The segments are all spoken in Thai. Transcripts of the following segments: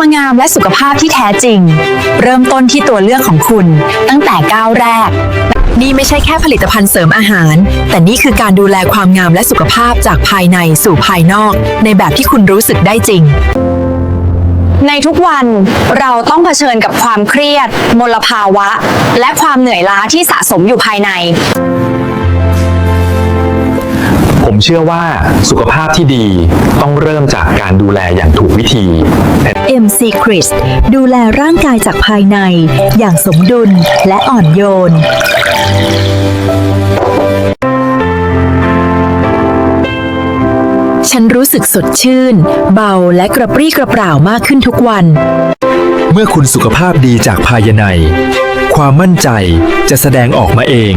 มางามและสุขภาพที่แท้จริง เริ่มต้นที่ตัวเลือกของคุณ ตั้งแต่ก้าวแรก นี่ไม่ใช่แค่ผลิตภัณฑ์เสริมอาหาร แต่นี่คือการดูแลความงามและสุขภาพจากภายในสู่ภายนอก ในแบบที่คุณรู้สึกได้จริง ในทุกวันเราต้องเผชิญกับความเครียด มลภาวะ และความเหนื่อยล้าที่สะสมอยู่ภายใน ผมเชื่อว่าสุขภาพที่ดีต้องเริ่มจากการดูแลอย่างถูกวิธี M Secret ดูแลร่างกายจากภายใน อย่างสมดุลและอ่อนโยน ฉันรู้สึกสดชื่น เบาและกระปรี้กระเปร่ามากขึ้นทุกวัน เมื่อคุณสุขภาพดีจากภายใน ความมั่นใจจะแสดงออกมาเอง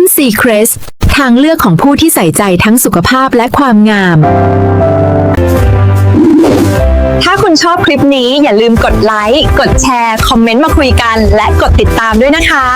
M Secret ทางเลือกของผู้ที่ใส่ใจทั้งสุขภาพและความงาม ถ้าคุณชอบคลิปนี้อย่าลืมกดไลค์ กดแชร์ คอมเมนต์มาคุยกัน และกดติดตามด้วยนะคะ